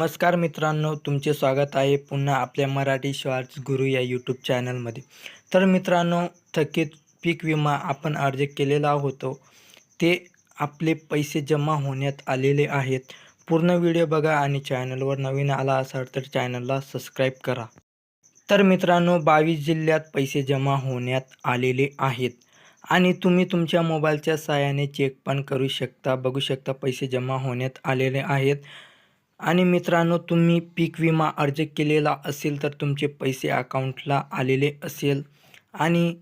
नमस्कार मित्रांनो तुमचे स्वागत आहे पुन्हा आपल्या मराठी शॉर्ट्स गुरु या यूट्यूब चॅनलमध्ये तर मित्रांनो थकीत पीक विमा आपण अर्ज केलेला होतो. ते आपले पैसे जमा होण्यात आलेले आहेत. पूर्ण व्हिडिओ बघा आणि चॅनलवर नवीन आला असाल तर चॅनलला सबस्क्राईब करा. तर मित्रांनो बावीस जिल्ह्यात पैसे जमा होण्यात आलेले आहेत. आणि तुम्ही तुमच्या मोबाईलच्या सहाय्याने चेक पण करू शकता बघू शकता पैसे जमा होण्यात आलेले आहेत. आणि मित्रांनो तुम्ही पीक विमा अर्ज केलेला असेल तर तुमचे पैसे अकाउंटला आलेले असेल. आणि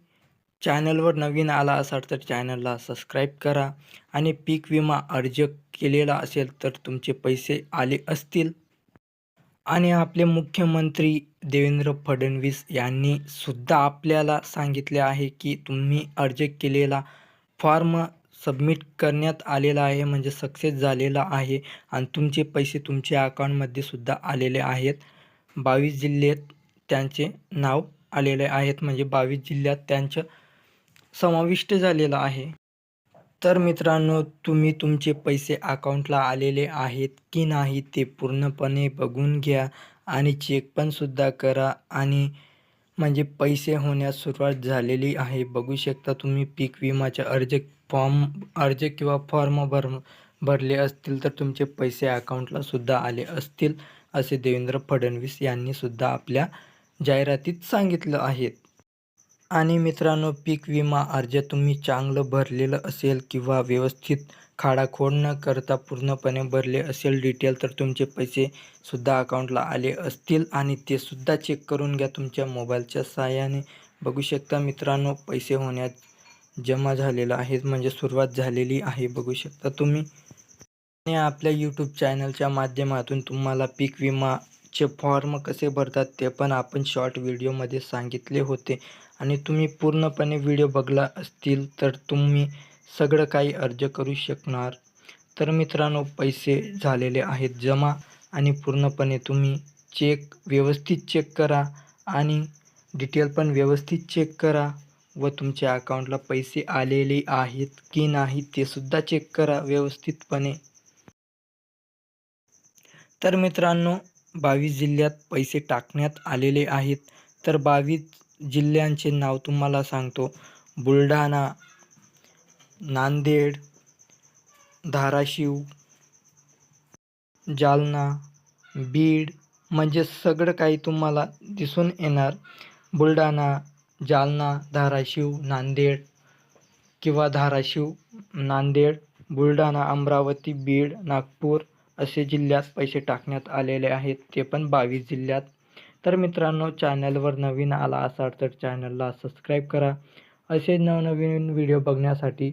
चॅनलवर नवीन आला असाल तर चॅनलला सबस्क्राईब करा. आणि पीक विमा अर्ज केलेला असेल तर तुमचे पैसे आले असतील. आणि आपले मुख्यमंत्री देवेंद्र फडणवीस यांनी सुद्धा आपल्याला सांगितले आहे की तुम्ही अर्ज केलेला फॉर्म सबमिट करण्यात आलेला आहे म्हणजे सक्सेस झालेला आहे. आणि तुमचे पैसे तुमच्या अकाउंटमध्ये सुद्धा आलेले आहेत. बावीस जिल्ह्यात त्यांचे नाव आलेले आहेत म्हणजे बावीस जिल्ह्यात त्यांचं समाविष्ट झालेलं आहे. तर मित्रांनो तुम्ही तुमचे पैसे अकाउंटला आलेले आहेत की नाही ते पूर्णपणे बघून घ्या आणि चेक पण सुद्धा करा आणि म्हणजे पैसे होण्यास सुरुवात झालेली आहे. बघू शकता तुम्ही पीक विमाच्या अर्ज फॉर्म अर्ज किंवा फॉर्म भर भरले असतील तर तुमचे पैसे अकाउंटला सुद्धा आले असतील असे देवेंद्र फडणवीस यांनी सुद्धा आपल्या जाहिरातीत सांगितलं आहे. आणि मित्रांनो पीक विमा अर्ज तुम्ही चांगलं भरलेलं असेल किंवा व्यवस्थित खाडाखोड न करता पूर्णपणे भरले असेल डिटेल तर तुमचे पैसे सुद्धा अकाउंटला आले असतील आणि ते सुद्धा चेक करून घ्या तुमच्या मोबाईलच्या सहाय्याने. बघू शकता मित्रांनो पैसे होण्यात जमा झालेलं आहे म्हणजे सुरुवात झालेली आहे. बघू शकता तुम्ही. आणि आपल्या यूट्यूब चॅनलच्या माध्यमातून तुम्हाला पीक विमा चे फॉर्म कसे भरतात ते पण आपण शॉर्ट व्हिडिओमध्ये सांगितले होते. आणि तुम्ही पूर्णपणे व्हिडिओ बघला असतील तर तुम्ही सगळं काही अर्ज करू शकणार. तर मित्रांनो पैसे झालेले आहेत जमा आणि पूर्णपणे तुम्ही चेक व्यवस्थित चेक करा आणि डिटेल पण व्यवस्थित चेक करा व तुमच्या अकाउंटला पैसे आलेले आहेत की नाही ते सुद्धा चेक करा व्यवस्थितपणे. तर मित्रांनो बावीस जिल्ह्यात पैसे टाकण्यात आलेले आहेत. तर बावीस जिल्ह्यांचे नाव तुम्हाला सांगतो. बुलढाणा नांदेड धाराशिव जालना बीड म्हणजे सगळं काही तुम्हाला दिसून येणार. बुलढाणा जालना धाराशिव नांदेड किंवा धाराशिव नांदेड बुलढाणा अमरावती बीड नागपूर असे जिल्ह्यात पैसे टाकण्यात आलेले आहेत. ते पण बावीस जिल्ह्यात. तर मित्रांनो चॅनलवर नवीन आला असाल तर चॅनलला सबस्क्राईब करा. असे नवनवीन व्हिडिओ बघण्यासाठी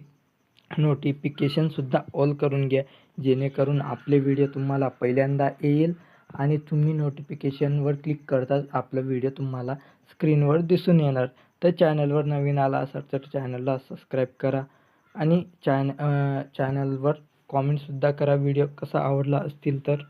नोटिफिकेशनसुद्धा ऑल करून घ्या. जेणेकरून आपले व्हिडिओ तुम्हाला पहिल्यांदा येईल आणि तुम्ही नोटिफिकेशनवर क्लिक करताच आपला व्हिडिओ तुम्हाला स्क्रीनवर दिसून येणार. तर चॅनलवर नवीन आला असाल तर चॅनलला सबस्क्राईब करा आणि चॅन चॅनलवर कॉमेंटसुद्धा करा. व्हिडिओ कसा आवडला असतील तर.